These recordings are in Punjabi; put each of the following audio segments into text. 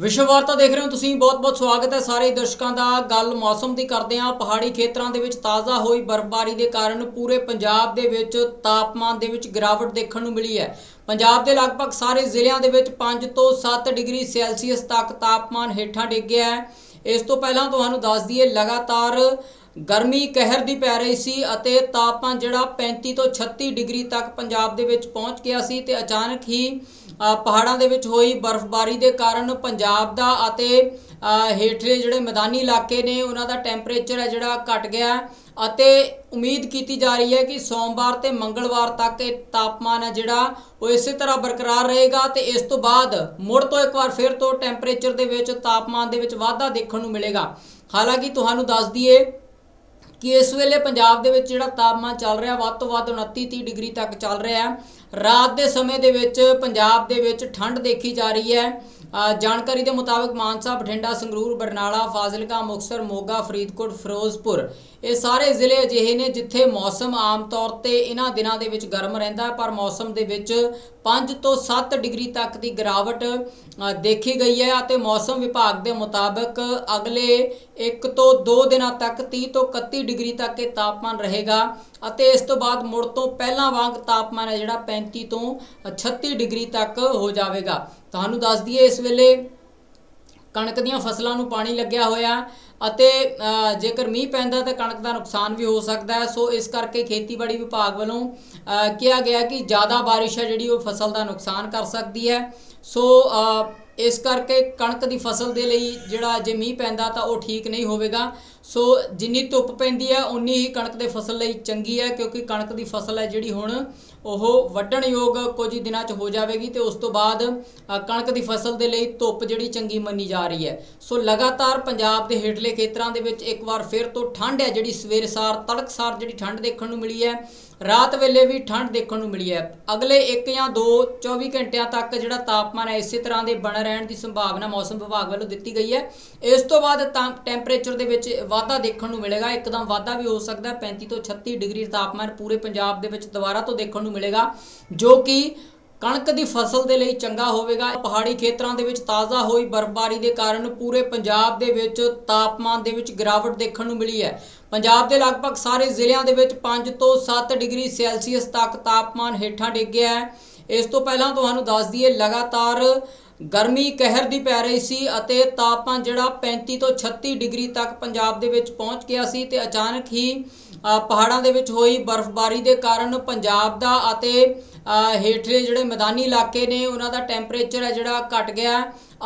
ਵਿਸ਼ਵ ਵਾਰਤਾ ਦੇਖ ਰਹੇ ਹੋ ਤੁਸੀਂ ਬਹੁਤ-ਬਹੁਤ ਸਵਾਗਤ ਹੈ ਸਾਰੇ ਦਰਸ਼ਕਾਂ ਦਾ। ਗੱਲ ਮੌਸਮ ਦੀ ਕਰਦੇ ਹਾਂ। ਪਹਾੜੀ ਖੇਤਰਾਂ ਦੇ ਵਿੱਚ ਤਾਜ਼ਾ ਹੋਈ ਬਰਫ਼ਬਾਰੀ ਦੇ ਕਾਰਨ ਪੂਰੇ ਪੰਜਾਬ ਦੇ ਵਿੱਚ ਤਾਪਮਾਨ ਦੇ ਵਿੱਚ ਗਿਰਾਵਟ ਦੇਖਣ ਨੂੰ ਮਿਲੀ ਹੈ। ਪੰਜਾਬ ਦੇ ਲਗਭਗ ਸਾਰੇ ਜ਼ਿਲ੍ਹਿਆਂ ਦੇ ਵਿੱਚ 5 ਤੋਂ 7 ਡਿਗਰੀ ਸੈਲਸੀਅਸ ਤੱਕ ਤਾਪਮਾਨ ਹੇਠਾਂ ਡਿੱਗ ਗਿਆ ਹੈ। ਇਸ ਤੋਂ ਪਹਿਲਾਂ ਤੁਹਾਨੂੰ ਦੱਸ ਦਈਏ, ਲਗਾਤਾਰ ਗਰਮੀ ਕਹਿਰ ਦੀ ਪੈ ਰਹੀ ਸੀ ਅਤੇ ਤਾਪਮਾਨ ਜਿਹੜਾ 35 ਤੋਂ 36 ਡਿਗਰੀ ਤੱਕ ਪੰਜਾਬ ਦੇ ਵਿੱਚ ਪਹੁੰਚ ਗਿਆ ਸੀ ਤੇ ਅਚਾਨਕ ਹੀ ਪਹਾੜਾਂ ਦੇ ਵਿੱਚ ਹੋਈ ਬਰਫ਼ਬਾਰੀ ਦੇ ਕਾਰਨ ਪੰਜਾਬ ਦਾ ਅਤੇ ਹੇਠਲੇ ਜਿਹੜੇ ਮੈਦਾਨੀ ਇਲਾਕੇ ਨੇ, ਉਹਨਾਂ ਦਾ ਟੈਂਪਰੇਚਰ ਹੈ ਜਿਹੜਾ ਘਟ ਗਿਆ ਅਤੇ ਉਮੀਦ ਕੀਤੀ ਜਾ ਰਹੀ ਹੈ ਕਿ ਸੋਮਵਾਰ ਤੇ ਮੰਗਲਵਾਰ ਤੱਕ ਇਹ ਤਾਪਮਾਨ ਹੈ ਜਿਹੜਾ ਉਹ ਇਸੇ ਤਰ੍ਹਾਂ ਬਰਕਰਾਰ ਰਹੇਗਾ ਤੇ ਇਸ ਤੋਂ ਬਾਅਦ ਮੁੜ ਤੋਂ ਇੱਕ ਵਾਰ ਫਿਰ ਤੋਂ ਟੈਂਪਰੇਚਰ ਦੇ ਵਿੱਚ, ਤਾਪਮਾਨ ਦੇ ਵਿੱਚ ਵਾਧਾ ਦੇਖਣ ਨੂੰ ਮਿਲੇਗਾ। ਹਾਲਾਂਕਿ ਤੁਹਾਨੂੰ ਦੱਸ ਦਈਏ ਕਿ ਇਸ ਵੇਲੇ ਪੰਜਾਬ ਦੇ ਵਿੱਚ ਜਿਹੜਾ ਤਾਪਮਾਨ ਚੱਲ ਰਿਹਾ, ਵੱਧ ਤੋਂ ਵੱਧ 29 30 ਡਿਗਰੀ ਤੱਕ ਚੱਲ ਰਿਹਾ ਹੈ ਰਾਤ ਦੇ ਸਮੇਂ ਦੇ ਵਿੱਚ, ਪੰਜਾਬ ਦੇ ਵਿੱਚ ਠੰਡ ਦੇਖੀ ਜਾ ਰਹੀ ਹੈ। ਜਾਣਕਾਰੀ ਦੇ ਮੁਤਾਬਕ ਮਾਨਸਾ, ਬਠਿੰਡਾ, ਸੰਗਰੂਰ, ਬਰਨਾਲਾ, ਫਾਜ਼ਿਲਕਾ, ਮੁਕਤਸਰ, ਮੋਗਾ, ਫਰੀਦਕੋਟ, ਫਿਰੋਜ਼ਪੁਰ, ਇਹ ਸਾਰੇ ਜ਼ਿਲ੍ਹੇ ਅਜਿਹੇ ਨੇ ਜਿੱਥੇ ਮੌਸਮ ਆਮ ਤੌਰ ਤੇ ਇਹਨਾਂ ਦਿਨਾਂ ਦੇ ਵਿੱਚ ਗਰਮ ਰਹਿੰਦਾ ਹੈ, ਪਰ ਮੌਸਮ ਦੇ ਵਿੱਚ 5 ਤੋਂ 7 ਡਿਗਰੀ ਤੱਕ ਦੀ ਗਿਰਾਵਟ ਦੇਖੀ ਗਈ ਹੈ ਅਤੇ ਮੌਸਮ ਵਿਭਾਗ ਦੇ ਮੁਤਾਬਕ ਅਗਲੇ 1 ਤੋਂ 2 ਦਿਨਾਂ ਤੱਕ 30 ਤੋਂ 31 ਡਿਗਰੀ ਤੱਕ ਇਹ ਤਾਪਮਾਨ ਰਹੇਗਾ। ਅਤੇ ਇਸ ਤੋਂ ਬਾਅਦ ਮੁੜ ਤੋਂ ਪਹਿਲਾਂ ਵਾਂਗ ਤਾਪਮਾਨ ਹੈ ਜਿਹੜਾ 35 ਤੋਂ 36 ਡਿਗਰੀ ਤੱਕ ਹੋ ਜਾਵੇਗਾ। ਤੁਹਾਨੂੰ ਦੱਸ ਦਈਏ, ਇਸ ਵੇਲੇ ਕਣਕ ਦੀਆਂ ਫਸਲਾਂ ਨੂੰ ਪਾਣੀ ਲੱਗਿਆ ਹੋਇਆ ਅਤੇ ਜੇਕਰ ਮੀਂਹ ਪੈਂਦਾ ਤਾਂ ਕਣਕ ਦਾ ਨੁਕਸਾਨ ਵੀ ਹੋ ਸਕਦਾ ਹੈ। ਸੋ ਇਸ ਕਰਕੇ ਖੇਤੀਬਾੜੀ ਵਿਭਾਗ ਵੱਲੋਂ ਕਿਹਾ ਗਿਆ ਕਿ ਜ਼ਿਆਦਾ ਬਾਰਿਸ਼ ਹੈ ਜਿਹੜੀ ਉਹ ਫਸਲ ਦਾ ਨੁਕਸਾਨ ਕਰ ਸਕਦੀ ਹੈ। ਸੋ ਇਸ ਕਰਕੇ ਕਣਕ ਦੀ ਫਸਲ ਦੇ ਲਈ ਜਿਹੜਾ ਜੇ ਮੀਂਹ ਪੈਂਦਾ ਤਾਂ ਉਹ ਠੀਕ ਨਹੀਂ ਹੋਵੇਗਾ। ਸੋ ਜਿੰਨੀ ਧੁੱਪ ਪੈਂਦੀ ਹੈ ਉਨੀ ਹੀ ਕਣਕ ਦੇ ਫਸਲ ਲਈ ਚੰਗੀ ਹੈ, ਕਿਉਂਕਿ ਕਣਕ ਦੀ ਫਸਲ ਹੈ ਜਿਹੜੀ ਹੁਣ ਉਹ ਵੱਢਣ ਯੋਗ ਕੁਝ ਹੀ ਦਿਨਾਂ 'ਚ ਹੋ ਜਾਵੇਗੀ ਤੇ ਉਸ ਤੋਂ ਬਾਅਦ ਕਣਕ ਦੀ ਫਸਲ ਦੇ ਲਈ ਧੁੱਪ ਜਿਹੜੀ ਚੰਗੀ ਮੰਨੀ ਜਾ ਰਹੀ ਹੈ। ਸੋ ਲਗਾਤਾਰ ਪੰਜਾਬ ਦੇ ਹੇਠਲੇ ਖੇਤਰਾਂ ਦੇ ਵਿੱਚ ਇੱਕ ਵਾਰ ਫਿਰ ਤੋਂ ਠੰਡ ਹੈ, ਜਿਹੜੀ ਸਵੇਰ ਸਾਰ ਤੜਕਸਾਰ ਜਿਹੜੀ ਠੰਡ ਦੇਖਣ ਨੂੰ ਮਿਲੀ ਹੈ। ਰਾਤ ਵੇਲੇ ਵੀ ਠੰਡ ਦੇਖਣ ਨੂੰ ਮਿਲੀ ਹੈ। ਅਗਲੇ 1 ਜਾਂ 2 24 ਘੰਟਿਆਂ ਤੱਕ ਜਿਹੜਾ ਤਾਪਮਾਨ ਹੈ, ਇਸੇ ਤਰ੍ਹਾਂ ਦੇ ਬਣ ਰਹਿਣ ਦੀ ਸੰਭਾਵਨਾ ਮੌਸਮ ਵਿਭਾਗ ਵੱਲੋਂ ਦਿੱਤੀ ਗਈ ਹੈ। ਇਸ ਤੋਂ ਬਾਅਦ ਤਾਂ ਟੈਂਪਰੇਚਰ ਦੇ ਵਿੱਚ ਵਾਧਾ ਦੇਖਣ ਨੂੰ ਮਿਲੇਗਾ। ਇੱਕਦਮ ਵਾਧਾ ਵੀ ਹੋ ਸਕਦਾ ਹੈ। 35 ਤੋਂ 36 ਡਿਗਰੀ ਤਾਪਮਾਨ ਪੂਰੇ ਪੰਜਾਬ ਦੇ ਵਿੱਚ ਦੁਬਾਰਾ ਤੋਂ ਦੇਖਣ ਨੂੰ ਮਿਲੇਗਾ, ਜੋ ਕਿ ਕਣਕ ਦੀ ਫਸਲ ਦੇ ਲਈ ਚੰਗਾ ਹੋਵੇਗਾ। ਪਹਾੜੀ ਖੇਤਰਾਂ ਦੇ ਵਿੱਚ ਤਾਜ਼ਾ ਹੋਈ ਬਰਫ਼ਬਾਰੀ ਦੇ ਕਾਰਨ ਪੂਰੇ ਪੰਜਾਬ ਦੇ ਵਿੱਚ ਤਾਪਮਾਨ ਦੇ ਵਿੱਚ ਗਿਰਾਵਟ ਦੇਖਣ ਨੂੰ ਮਿਲੀ ਹੈ। ਪੰਜਾਬ ਦੇ ਲਗਭਗ ਸਾਰੇ ਜ਼ਿਲ੍ਹਿਆਂ ਦੇ ਵਿੱਚ 5 ਤੋਂ 7 ਡਿਗਰੀ ਸੈਲਸੀਅਸ ਤੱਕ ਤਾਪਮਾਨ ਹੇਠਾਂ ਡਿੱਗ ਗਿਆ ਹੈ। ਇਸ ਤੋਂ ਪਹਿਲਾਂ ਤੁਹਾਨੂੰ ਦੱਸ ਦਈਏ, ਲਗਾਤਾਰ ਗਰਮੀ ਕਹਿਰ ਦੀ ਪੈ ਰਹੀ ਸੀ ਅਤੇ ਤਾਪਮਾਨ ਜਿਹੜਾ 35 ਤੋਂ 36 ਡਿਗਰੀ ਤੱਕ ਪੰਜਾਬ ਦੇ ਵਿੱਚ ਪਹੁੰਚ ਗਿਆ ਸੀ ਤੇ ਅਚਾਨਕ ਹੀ ਪਹਾੜਾਂ ਦੇ ਵਿੱਚ ਹੋਈ ਬਰਫ਼ਬਾਰੀ ਦੇ ਕਾਰਨ ਪੰਜਾਬ ਦਾ ਅਤੇ ਹੇਠਲੇ ਜਿਹੜੇ ਮੈਦਾਨੀ ਇਲਾਕੇ ਨੇ, ਉਹਨਾਂ ਦਾ ਟੈਂਪਰੇਚਰ ਹੈ ਜਿਹੜਾ ਘਟ ਗਿਆ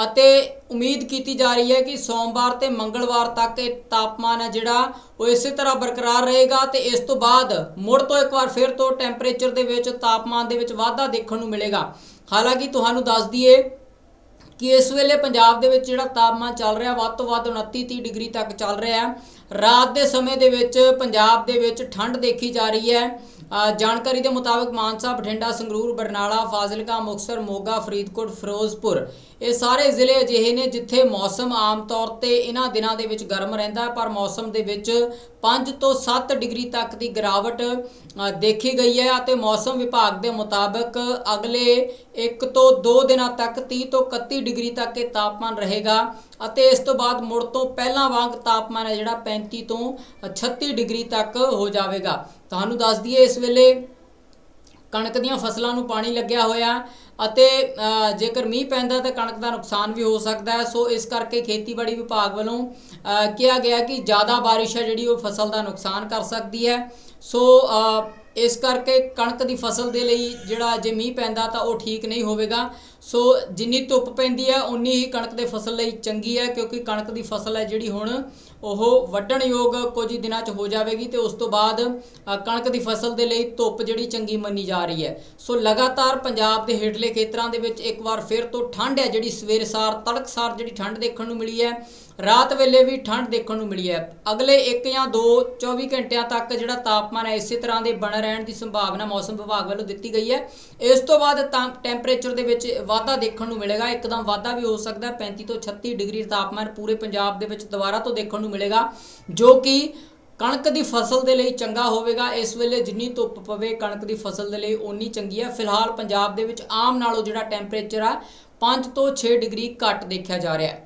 ਅਤੇ ਉਮੀਦ ਕੀਤੀ ਜਾ ਰਹੀ ਹੈ ਕਿ ਸੋਮਵਾਰ ਤੇ ਮੰਗਲਵਾਰ ਤੱਕ ਇਹ ਤਾਪਮਾਨ ਹੈ ਜਿਹੜਾ, ਉਹ ਇਸੇ ਤਰ੍ਹਾਂ ਬਰਕਰਾਰ ਰਹੇਗਾ ਤੇ ਇਸ ਤੋਂ ਬਾਅਦ ਮੁੜ ਤੋਂ ਇੱਕ ਵਾਰ ਫਿਰ ਤੋਂ ਟੈਂਪਰੇਚਰ ਦੇ ਵਿੱਚ, ਤਾਪਮਾਨ ਦੇ ਵਿੱਚ ਵਾਧਾ ਦੇਖਣ ਨੂੰ ਮਿਲੇਗਾ। ਹਾਲਾਂਕਿ ਤੁਹਾਨੂੰ ਦੱਸ ਦਈਏ ਕਿ ਇਸ ਵੇਲੇ ਪੰਜਾਬ ਦੇ ਵਿੱਚ ਜਿਹੜਾ ਤਾਪਮਾਨ ਚੱਲ ਰਿਹਾ, ਵੱਧ ਤੋਂ ਵੱਧ 29 30 ਡਿਗਰੀ ਤੱਕ ਚੱਲ ਰਿਹਾ ਹੈ। ਰਾਤ ਦੇ ਸਮੇਂ ਦੇ ਵਿੱਚ ਪੰਜਾਬ ਦੇ ਵਿੱਚ ਠੰਡ ਦੇਖੀ ਜਾ ਰਹੀ ਹੈ। ਜਾਣਕਾਰੀ ਦੇ ਮੁਤਾਬਕ ਮਾਨਸਾ, ਬਠਿੰਡਾ, ਸੰਗਰੂਰ, ਬਰਨਾਲਾ, ਫਾਜ਼ਿਲਕਾ, ਮੁਕਤਸਰ, ਮੋਗਾ, ਫਰੀਦਕੋਟ, ਫਿਰੋਜ਼ਪੁਰ ਇਹ ਸਾਰੇ ਜ਼ਿਲ੍ਹੇ ਅਜਿਹੇ ਨੇ ਜਿੱਥੇ ਮੌਸਮ ਆਮ ਤੌਰ ਤੇ ਇਹਨਾਂ ਦਿਨਾਂ ਦੇ ਵਿੱਚ ਗਰਮ ਰਹਿੰਦਾ ਪਰ ਮੌਸਮ ਦੇ ਵਿੱਚ 5 ਤੋਂ 7 ਡਿਗਰੀ ਤੱਕ ਦੀ ਗਿਰਾਵਟ ਦੇਖੀ ਗਈ ਹੈ ਅਤੇ ਮੌਸਮ ਵਿਭਾਗ ਦੇ ਮੁਤਾਬਕ ਅਗਲੇ 1 ਤੋਂ 2 ਦਿਨਾਂ ਤੱਕ 30 ਤੋਂ 31 ਡਿਗਰੀ ਤੱਕ ਇਹ ਤਾਪਮਾਨ ਰਹੇਗਾ। ਅਤੇ ਇਸ ਤੋਂ ਬਾਅਦ ਮੁੜ ਤੋਂ ਪਹਿਲਾਂ ਵਾਂਗ ਤਾਪਮਾਨ ਹੈ ਜਿਹੜਾ 35 ਤੋਂ 36 ਡਿਗਰੀ ਤੱਕ ਹੋ ਜਾਵੇਗਾ। ਤੁਹਾਨੂੰ ਦੱਸ ਦਈਏ, ਇਸ ਵੇਲੇ ਕਣਕ ਦੀਆਂ ਫਸਲਾਂ ਨੂੰ ਪਾਣੀ ਲੱਗਿਆ ਹੋਇਆ ਅਤੇ ਜੇਕਰ ਮੀਂਹ ਪੈਂਦਾ ਤਾਂ ਕਣਕ ਦਾ ਨੁਕਸਾਨ ਵੀ ਹੋ ਸਕਦਾ ਹੈ। ਸੋ ਇਸ ਕਰਕੇ ਖੇਤੀਬਾੜੀ ਵਿਭਾਗ ਵੱਲੋਂ ਕਿਹਾ ਗਿਆ ਕਿ ਜ਼ਿਆਦਾ ਬਾਰਿਸ਼ ਹੈ ਜਿਹੜੀ ਉਹ ਫਸਲ ਦਾ ਨੁਕਸਾਨ ਕਰ ਸਕਦੀ ਹੈ। ਸੋ ਇਸ ਕਰਕੇ ਕਣਕ ਦੀ ਫਸਲ ਦੇ ਲਈ ਜਿਹੜਾ ਜੇ ਮੀਂਹ ਪੈਂਦਾ ਤਾਂ ਉਹ ਠੀਕ ਨਹੀਂ ਹੋਵੇਗਾ। ਸੋ ਜਿੰਨੀ ਧੁੱਪ ਪੈਂਦੀ ਹੈ ਉਨੀ ਹੀ ਕਣਕ ਦੇ ਫਸਲ ਲਈ ਚੰਗੀ ਹੈ ਕਿਉਂਕਿ ਕਣਕ ਦੀ ਫਸਲ ਹੈ ਜਿਹੜੀ ਹੁਣ, ਉਹ ਵੱਢਣ ਯੋਗ ਕੁਝ ਹੀ ਦਿਨਾਂ 'ਚ ਹੋ ਜਾਵੇਗੀ ਤੇ ਉਸ ਤੋਂ ਬਾਅਦ ਕਣਕ ਦੀ ਫਸਲ ਦੇ ਲਈ ਧੁੱਪ ਜਿਹੜੀ ਚੰਗੀ ਮੰਨੀ ਜਾ ਰਹੀ ਹੈ। ਸੋ ਲਗਾਤਾਰ ਪੰਜਾਬ ਦੇ ਹੇਠਲੇ ਖੇਤਰਾਂ ਦੇ ਵਿੱਚ ਇੱਕ ਵਾਰ ਫਿਰ ਤੋਂ ਠੰਡ ਹੈ ਜਿਹੜੀ ਸਵੇਰ ਸਾਰ ਤੜਕਸਾਰ ਜਿਹੜੀ ਠੰਡ ਦੇਖਣ ਨੂੰ ਮਿਲੀ ਹੈ, ਰਾਤ ਵੇਲੇ ਵੀ ਠੰਡ ਦੇਖਣ ਨੂੰ ਮਿਲੀ ਹੈ। ਅਗਲੇ 1 ਜਾਂ 2 24 ਘੰਟਿਆਂ ਤੱਕ ਜਿਹੜਾ ਤਾਪਮਾਨ ਹੈ, ਇਸੇ ਤਰ੍ਹਾਂ ਦੇ ਬਣ ਰਹਿਣ ਦੀ ਸੰਭਾਵਨਾ ਮੌਸਮ ਵਿਭਾਗ ਵੱਲੋਂ ਦਿੱਤੀ ਗਈ ਹੈ। ਇਸ ਤੋਂ ਬਾਅਦ ਤਾਂ ਟੈਂਪਰੇਚਰ ਦੇ ਵਿੱਚ ਵਾਧਾ ਦੇਖਣ ਨੂੰ ਮਿਲੇਗਾ, ਇੱਕਦਮ ਵਾਧਾ ਵੀ ਹੋ ਸਕਦਾ ਹੈ। 35 ਤੋਂ 36 ਡਿਗਰੀ ਤਾਪਮਾਨ ਪੂਰੇ ਪੰਜਾਬ ਦੇ ਵਿੱਚ ਦੁਬਾਰਾ ਤੋਂ ਦੇਖਣ ਨੂੰ ਮਿਲੇਗਾ, ਜੋ ਕਿ ਕਣਕ ਦੀ ਫਸਲ ਦੇ ਲਈ ਚੰਗਾ ਹੋਵੇਗਾ। ਇਸ ਵੇਲੇ ਜਿੰਨੀ ਧੁੱਪ ਪਵੇ, ਕਣਕ ਦੀ ਫਸਲ ਦੇ ਲਈ ਓਨੀ ਚੰਗੀ ਹੈ। ਫਿਲਹਾਲ ਪੰਜਾਬ ਦੇ ਵਿੱਚ ਆਮ ਨਾਲੋਂ ਜਿਹੜਾ ਟੈਂਪਰੇਚਰ ਆ 5 ਤੋਂ 6 ਡਿਗਰੀ ਘੱਟ ਦੇਖਿਆ ਜਾ ਰਿਹਾ ਹੈ।